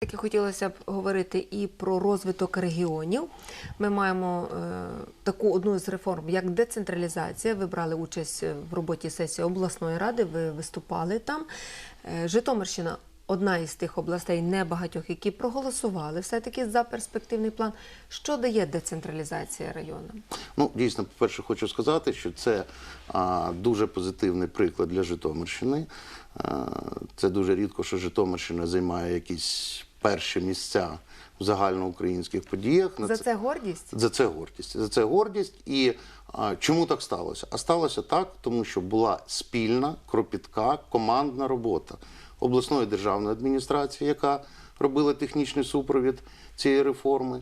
Таки хотілося б говорити і про розвиток регіонів. Ми маємо е, таку одну з реформ, як децентралізація. Ви брали участь в роботі сесії обласної ради, ви виступали там. Е, Житомирщина одна із тих областей, небагатьох, які проголосували все-таки за перспективний план. Що дає децентралізація районам? Ну, дійсно, по-перше, хочу сказати, що це а, дуже позитивний приклад для Житомирщини. Це дуже рідко, що Житомирщина займає якісь перші місця в загальноукраїнських подіях. За це гордість? За це гордість. За це гордість. І а, чому так сталося? А сталося так, тому що була спільна, кропітка, командна робота обласної державної адміністрації, яка робила технічний супровід цієї реформи.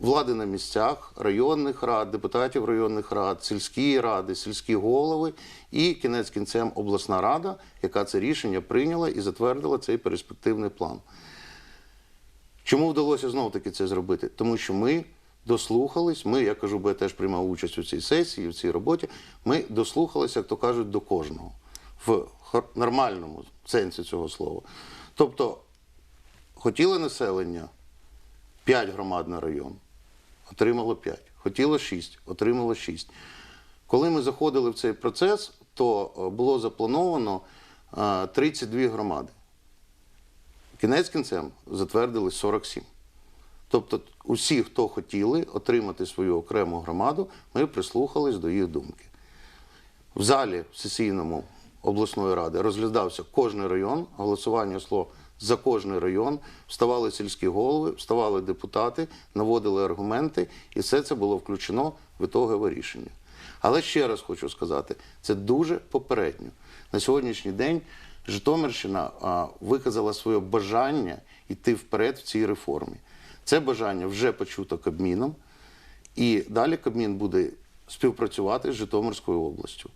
Влади на місцях, районних рад, депутатів районних рад, сільські ради, сільські голови і кінець кінцем обласна рада, яка це рішення прийняла і затвердила цей перспективний план. Чому вдалося знов таки це зробити? Тому що ми дослухались. Ми, я кажу, бо я теж приймав участь у цій сесії, в цій роботі. Ми дослухалися, як то кажуть, до кожного в нормальному сенсі цього слова. Тобто, хотіло населення 5 громад на район, отримало 5. Хотіло 6, отримало 6. Коли ми заходили в цей процес, то е, було заплановано е, 32 громади. Кінець кінцем затвердили 47. Тобто, усі, хто хотіли отримати свою окрему громаду, ми прислухались до їх думки. В залі сесійному обласної ради розглядався кожний район, голосування йшло за кожний район, вставали сільські голови, вставали депутати, наводили аргументи, і все це було включено в ітогове рішення. Але ще раз хочу сказати, це дуже попередньо. На сьогоднішній день Житомирщина виказала своє бажання йти вперед в цій реформі. Це бажання вже почуто Кабміном, і далі Кабмін буде співпрацювати з Житомирською областю.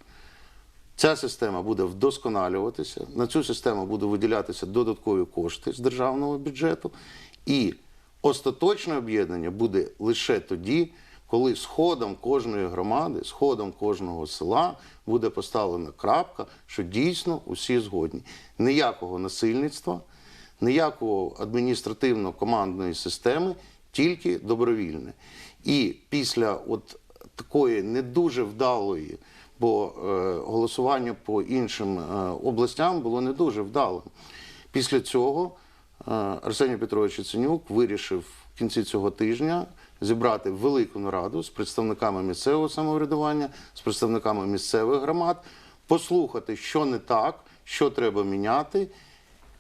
Ця система буде вдосконалюватися. На цю систему будуть виділятися додаткові кошти з державного бюджету. І остаточне об'єднання буде лише тоді, коли сходом кожної громади, сходом кожного села буде поставлена крапка, що дійсно усі згодні. Ніякого насильництва, ніякого адміністративно-командної системи, тільки добровільне. І після от такої не дуже вдалої, бо е, голосування по іншим е, областям було не дуже вдалим. Після цього е, Арсеній Петрович Яценюк вирішив кінці цього тижня зібрати велику нараду з представниками місцевого самоврядування, з представниками місцевих громад, послухати, що не так, що треба міняти,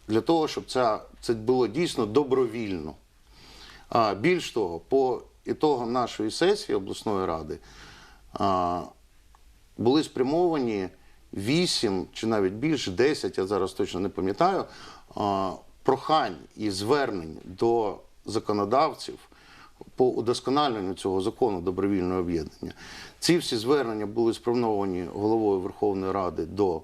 для того, щоб це, це було дійсно добровільно. А, більш того, по ітогам нашої сесії обласної ради а, були спрямовані 8 чи навіть більше 10, я зараз точно не пам'ятаю, прохань і звернень до законодавців по удосконаленню цього закону добровільного об'єднання. Ці всі звернення були спрямовані головою Верховної Ради до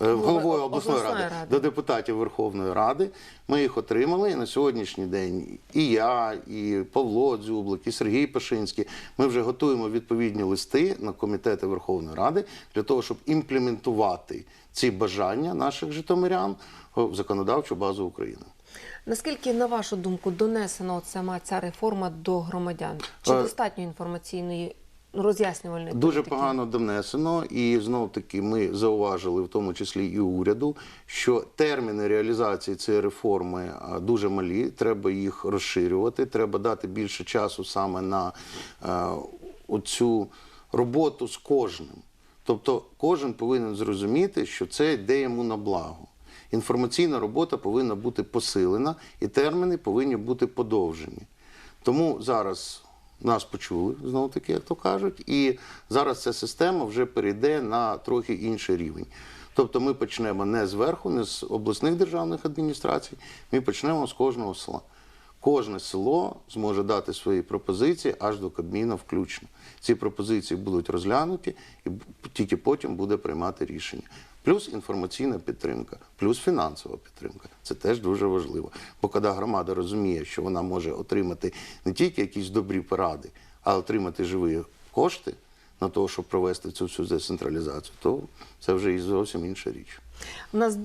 е, головою обласної обласної ради, ради. до депутатів Верховної Ради. Ми їх отримали і на сьогоднішній день і я, і Павло Дзюблик, і Сергій Пашинський. Ми вже готуємо відповідні листи на комітети Верховної Ради для того, щоб імплементувати ці бажання наших житомирян в законодавчу базу України. Наскільки, на вашу думку, донесена от сама ця реформа до громадян? Чи Е, достатньо інформаційної ну, роз'яснювальної? Дуже політики? погано донесено, і знов таки ми зауважили, в тому числі і уряду, що терміни реалізації цієї реформи а, дуже малі. Треба їх розширювати. Треба дати більше часу саме на е, оцю роботу з кожним. Тобто, кожен повинен зрозуміти, що це йде йому на благо. Інформаційна робота повинна бути посилена, і терміни повинні бути подовжені. Тому зараз нас почули, знову таки, як то кажуть, і зараз ця система вже перейде на трохи інший рівень. Тобто ми почнемо не зверху, не з обласних державних адміністрацій, ми почнемо з кожного села. Кожне село зможе дати свої пропозиції аж до Кабміна включно. Ці пропозиції будуть розглянуті, і тільки потім буде приймати рішення. Плюс інформаційна підтримка, плюс фінансова підтримка. Це теж дуже важливо. Бо коли громада розуміє, що вона може отримати не тільки якісь добрі поради, а отримати живі кошти на те, щоб провести цю всю децентралізацію, то це вже і зовсім інша річ. У нас